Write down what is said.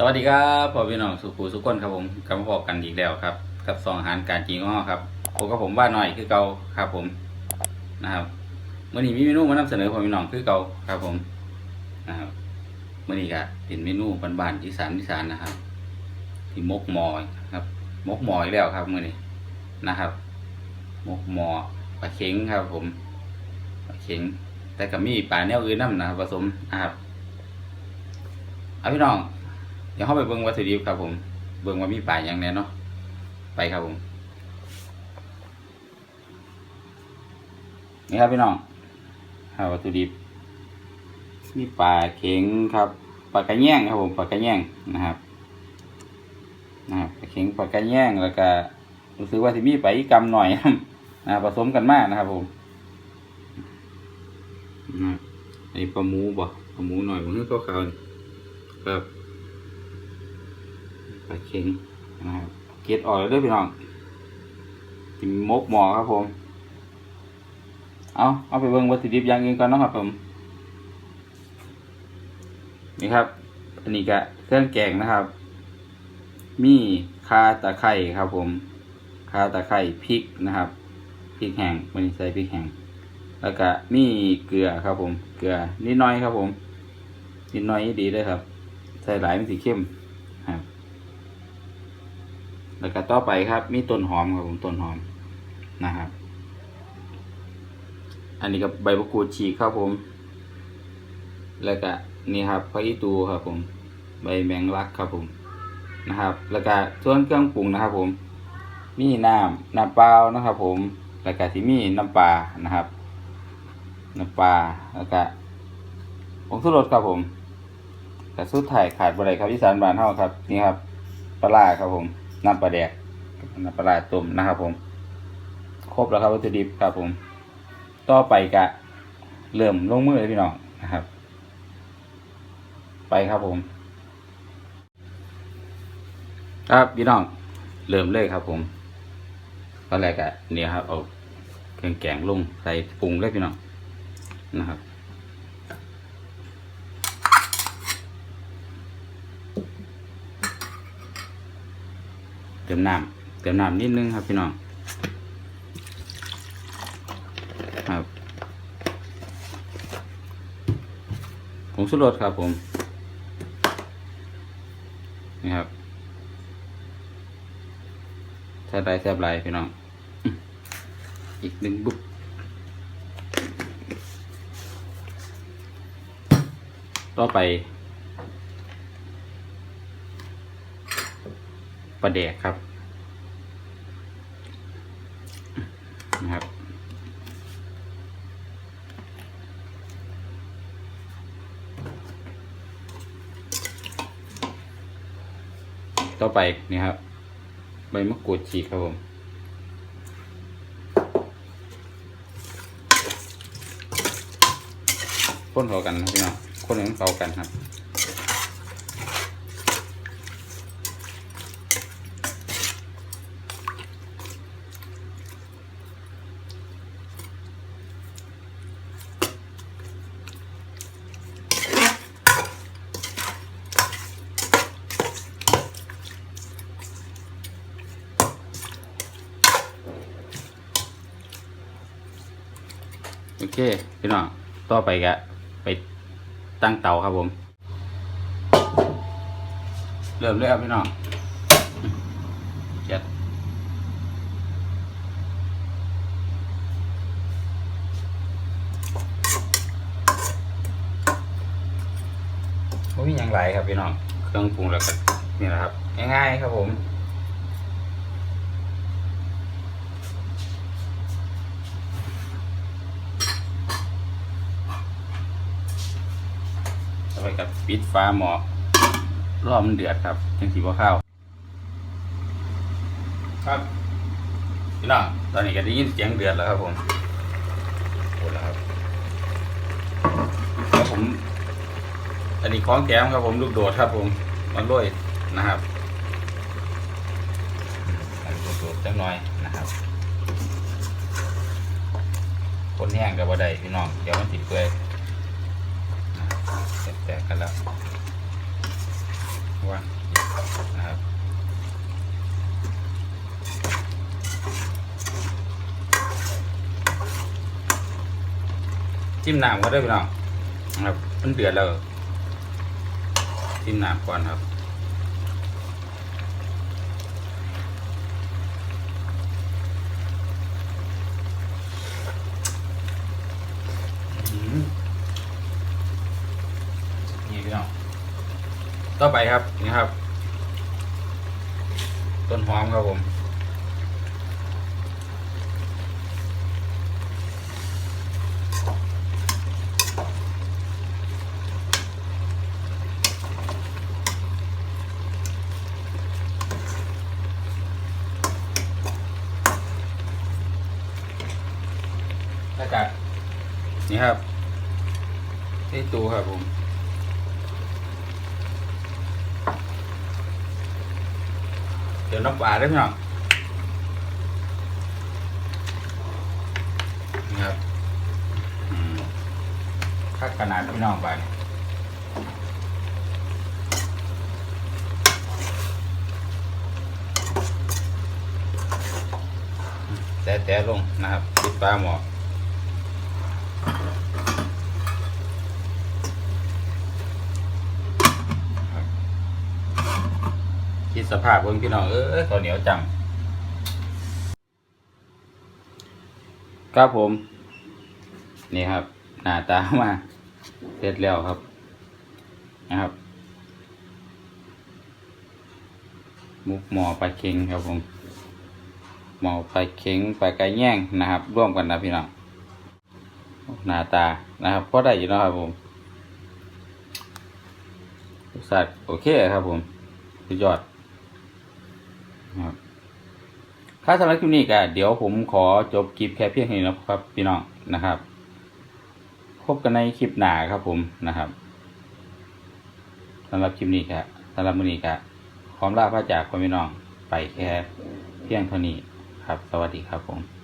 สวัสดีครับพ่อพี่น้องสุขูสุขคนครับผมกลับมาพบกันอีกแล้วครับ กับซองอาหารการกินง้อครับผมกับผมว่าหน่อยคือเกาครับผมนะครับมื่อนี้มีเมนูมานำเสนอพ่อพี่น้องคือเกาครับผมนะครับมื่อนี้ก็เป็นเมนูบ้านๆอีสานอีสานนะครับ ที่มกหมอยครับ มกหมอยแล้วครับมื่อนี้นะครับ มกหมอปลาเข็งครับ ผมปลาเข็งแต่ก็มีปลาแนวอื่นน้ำนะครับผสมนะครับเอาพี่น้อง ดี๋ยวเข้าไปเบิ่งวัตถุดิบครับ ผม เบิ่งว่ามีปลาอย่างแน่เนาะไปครับผม นี่ครับพี่น้องหาวัตถุดิบมีปลาเข็งครับปลากระแยงครับผมปลากระแยงนะครับนะครับปลาเข็งปลากระแยงแล้วก็รู้สึกว่าที่มีไปลาอีกกำหน่อยนะผสมกันมากนะครับผมนะครับอันนี้ปลาหมูบ่ปลาหมูหน่อยผมนึกขาวๆนี่ครับ ปลาเค็งนะครับเกล็ดออกแล้วด้วยพี่น้องกินมกหมอครับผม เอาเอาไปเบิ่งวัตถุดิบอย่างอื่นก่อนนะครับผม นี่ครับ อันนี้ก็เครื่องแกงนะครับ มีคาตะไคร่ครับผม คาตะไคร่พริกนะครับพริกแห้งวันนี้ใส่พริกแห้งแล้วก็มีเกลือครับผม เกลือนิดหน้อยครับผม นิดหน้อยดีเลยครับ ใส่หลายมันสีเข้ม แล้วก็ต่อไปครับ มีต้นหอมครับผมต้นหอมนะครับ อันนี้กับใบมะกรูดฉีกครับผม แล้วก็นี่ครับพระอิตูครับผม ใบแมงลักครับผมนะครับ แล้วก็ส่วนเครื่องปรุงนะครับ ผม มีน้ำน้ำเปล่านะครับ ผม แล้วก็ที่มีน้ำปลานะครับ น้ำปลาแล้วก็ผงชูรสครับผมแต่สุดท้ายขาดบ่ได้ครับอีสานบานเฮาครับ นี่ครับปลาร้าครับผม น้ำปลาแดกน้ำปลาร้าต้มนะครับผม ครบแล้วครับวัตถุดิบครับผม ต่อไปกะเริ่มลงมือเลยพี่น้องนะครับ ไปครับผม ครับพี่น้องเริ่มเลยครับ ผมตอนแรกอะเนี่ยครับเอาเครื่องแกงลงใส่ปรุงเลยพี่น้องนะครับ เติมน้ำเติมน้ำนิดนึงครับพี่น้องครับผงชูรสครับผมนี่ครับแซ่บไรแซ่บไรพี่น้องอีกหนึ่งบุ๊บต่อไป ปลาแดกครับนะครับ ต่อไปนี่ครับ ใบมะกรูดฉีกครับผมคนเข้ากันนะพี่น้องคนให้มันเข้ากันครับ เคพี่น้องต่อไปก็ไปตั้งเตาครับผม เริ่มเลยครับพี่น้องเจ็ดไม่มีอย่างไรครับพี่น้อง เครื่องปรุงแล้วก็นี่แหละครับ ง่ายๆครับผม ปกับปิดฟ้าหมอรอมันเดือดครับจังสีว่าข้าว ครับพี่น้องตอนนี้ก็ได้ยินเสียงเดือดแล้วครับผมโอ้แล้วครับแล้วผม อันนี้ของแก้มครับผมลูกโดดครับผมมันด้วยนะครับอันนี้ลูกโดดจังหน่อยนะครับ คนแห้งกับบ่ได้พี่น้องเดี๋ยวมันติดเปื่อย แตกกันแล้วว่านะครับจิ้มน้ำก็ได้พี่น้องนะครับมันเดือดแล้วจิ้มน้ำก่อนครับ อื้อหือนี่พี่น้อง ต่อไปครับนี่ครับ ต้นหอมครับผมแล้วก็นี่ครับที่ตูครับผม เดี๋ยวน้ำปลาได้ไหมน้องนี่ครับคักขนาดพี่น้องไปแต่แต่ลงนะครับปิดปลาหมอ สภาพเพิ่งพี่น้องเออข้าวเหนียวจังครับผม นี่ครับ หน้าตามาเสร็จแล้วครับ นะครับ มุกหมอปลาเค็งครับผม หมอปลาเค็งปลาไก่แย่งนะครับ ร่วมกันนะพี่น้องหน้าตานะครับพอได้อยู่นะครับผมรสชาติโอเคครับผมสุดยอด ครับถ้าสำหรับคลิปนี้ก็เดี๋ยวผมขอจบคลิปแค่เพียงเท่านี้นะครับพี่น้องนะครับพบกันในคลิปหน้าครับผมนะครับสำหรับคลิปนี้ครับสำหรับมือนี้ก็ขอลาพระจากพ่อพี่น้องไปแค่เพียงเท่านี้ครับ สวัสดีครับผม